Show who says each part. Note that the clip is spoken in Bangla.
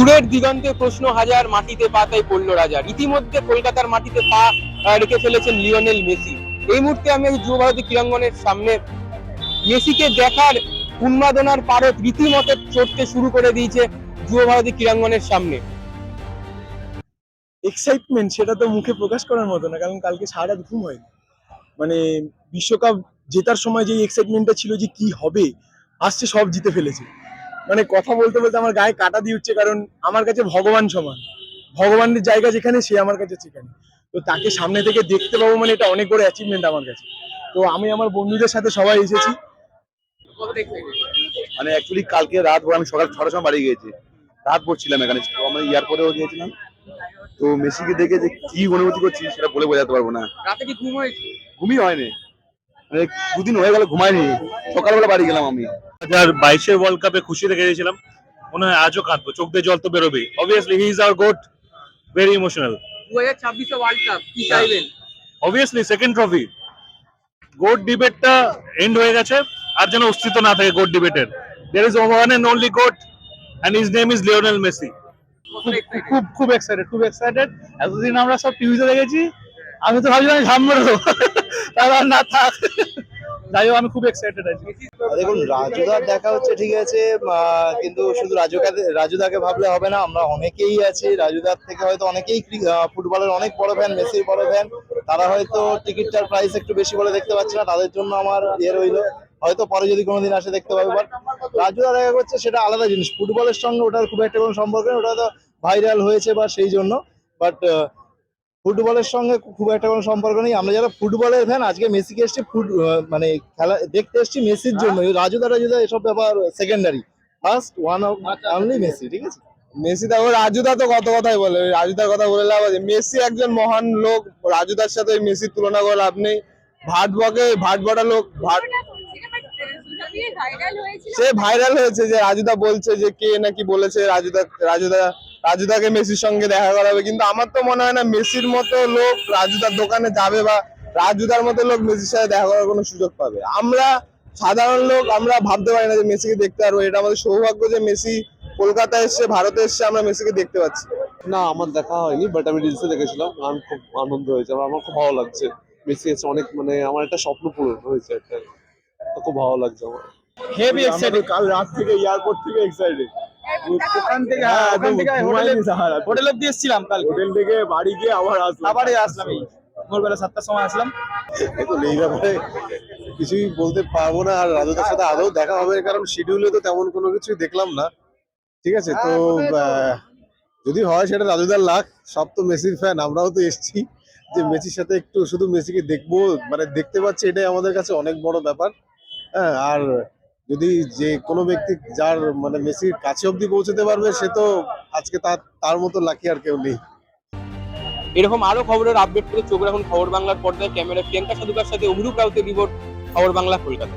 Speaker 1: ফুটবলের দিগন্তে প্রশ্ন হাজার মাটিতে পা তাই পড়ল রাজার ইতিমধ্যে কলকাতার মাটিতে পা রেখে ফেলেছেন লিওনেল মেসি। এই মুহূর্তে আমি যুব ভারতী ক্রীড়াঙ্গনের সামনে মেসিকে দেখার উন্মাদনার পারত রীতিমতো চড়তে শুরু করে দিয়েছে যুব ভারতী ক্রীড়াঙ্গনের সামনে।
Speaker 2: এক্সাইটমেন্ট সেটা তো মুখে প্রকাশ করার মতো না, কারণ কালকে সারা ঘুম হয়নি। মানে বিশ্বকাপ জেতার সময় যে এক্সাইটমেন্টটা ছিল যে কি হবে, আসছে সব জিতে ফেলেছে। মানে কথা বলতে বলতে আমার গায়ে কাটা দিয়ে উঠছে কারণ আমার কাছে ভগবান সমান। ভগবানের জায়গা যেখানে সে আমার কাছে সেখানে। তো তাকে সামনে থেকে দেখতে পাবো মানে এটা অনেক বড় অ্যাচিভমেন্ট আমার কাছে। তো আমি আমার বন্ধুদের সাথে সবাই এসেছি।
Speaker 3: মানে অ্যাকচুয়ালি কালকে রাত ভোর আমি সকাল ছটার সময় বাড়ি গিয়েছি। রাত পড়ছিলাম এখানে। আমরা এয়ারপোর্টেও গিয়েছিলাম। তো মেসিকে দেখে যে কি অনুভূতি করছি সেটা বলে বোঝাতে পারব না।
Speaker 1: রাতে কি ঘুম হয়েছে?
Speaker 3: ঘুমই হয়নি। দুদিন হয়ে গেল ঘুমাইনি। সকালবেলা বাড়ি গেলাম আমি।
Speaker 4: হাজার বাইশের ওয়ার্ল্ড কাপে খুশি রেখে দিয়েছিলাম। মনে হয় আজও কাঁদবো। চোখ দিয়ে জল তো বেরোবেই। Obviously he is our GOAT very emotional
Speaker 1: দু হাজার ছাব্বিশে ওয়ার্ল্ড কাপ কি চাইবেন?
Speaker 4: অবভিয়াসলি সেকেন্ড ট্রফি গোট ডিবেটটা এন্ড হয়ে গেছে। আর যেন অস্তিত্ব না থাকে GOAT ডিবেটের there is one and only GOAT and his name is Lionel Messi
Speaker 2: খুব খুব এক্সাইটেড খুব এক্সাইটেড এতদিন আমরা সব টিভিতে দেখেছি আমি তো ভাবছিলাম তাহলে আর না থাক। হোক, আমি খুব এক্সাইটেড
Speaker 5: দেখুন দেখা হচ্ছে, ঠিক আছে কিন্তু শুধু রাজুকে ভাবলে হবে না, আমরা অনেকেই আছি। থেকে হয়তো অনেকেই ফুটবলের অনেক তারা হয়তো টিকিটটার প্রাইস একটু বেশি বলে দেখতে পাচ্ছে না, তাদের জন্য আমার ইয়ে রইল। হয়তো পরে যদি কোনোদিন আসে, দেখতে পাবে। বাট রাজুদা দেখা করছে, সেটা আলাদা জিনিস। ফুটবলের সঙ্গে ওটার খুব একটা কোনো সম্পর্ক নেই, ওটা তো ভাইরাল হয়েছে বা সেই জন্য। বাট ফুটবলের সঙ্গে খুব একটা কোনো সম্পর্ক নেই। আমরা যারা ফুটবলের ফ্যান আজকে মেসিকে এসছি ফুট মানে খেলা দেখতে এসছি মেসির জন্য। রাজুদা রাজুদা এসব ব্যাপার secondary first one of only Messi ঠিক আছে?
Speaker 2: মেসি দেখো রাজুদা তো কত কথাই বলে। রাজুদার কথা বলে লাভ আছে। মেসি একজন মহান লোক। রাজুদার সাথে ওই মেসির তুলনা করে লাভ নেই। ভাট বকে ভাট বটা লোক ভাট সে ভাইরাল হয়েছে যে রাজুদা বলছে যে কে নাকি বলেছে। রাজুদা রাজুদা রাজুদাকে মেসির সঙ্গে দেখা করাবে। কিন্তু আমার তো মনে হয় না মেসির মতো লোক রাজুদার দোকানে যাবে বা রাজুদার মতো লোক মেসির সাথে দেখা করার কোনো সুযোগ পাবে। আমরা সাধারণ লোক আমরা ভাবতে পারি না যে মেসিকে দেখতে পারব। এটা আমাদের সৌভাগ্য যে মেসি কলকাতায় এসছে ভারতে এসছে আমরা মেসিকে দেখতে পাচ্ছি।
Speaker 6: না আমার দেখা হয়নি বাট আমি রিলসে দেখেছিলাম। আমি খুব আনন্দ হয়েছে আমার আমার খুব ভালো লাগছে। মেসি এসে অনেক মানে আমার একটা স্বপ্ন পূরণ হয়েছে একটা। খুব ভালো লাগছে আমার।
Speaker 2: হেভি এক্সাইটেড কাল রাত থেকে এয়ারপোর্ট থেকে এক্সাইটেড ওখান থেকে হ্যাঁ ওখান থেকে হোটেলে হোটেল অব্দি এসেছিলাম কাল হোটেল থেকে বাড়ি গিয়ে আবার আসলাম। আবারই আসলাম এই ভোরবেলা সাতটার সময় আসলাম।
Speaker 6: এখন এই ব্যাপারে কিছুই বলতে পারব না। আর রাজুদার সাথে আদৌ দেখা হবে কারণ শিডিউলে তো তেমন কোনো কিছুই দেখলাম না। ঠিক আছে তো যদি হয় সেটা রাজুদার লাখ। সব তো মেসির ফ্যান আমরাও তো এসেছি। যে মেসির সাথে একটু শুধু মেসিকে দেখব মানে দেখতে পাচ্ছি এটাই আমাদের কাছে অনেক বড় ব্যাপার। হ্যাঁ আর যদি যে কোনো ব্যক্তি যার মানে মেসির কাছে অবধি পৌঁছতে পারবে, সে তো আজকে তার তার মতো লাকি আর কেউ নেই।
Speaker 1: এরকম আরও খবরের আপডেট পেতে চোখ রাখুন খবর বাংলার পর্দায়। ক্যামেরা প্রিয়াঙ্কা সাধুকার সাথে অভিরূপ রাউতের রিপোর্ট, খবর বাংলা কলকাতা।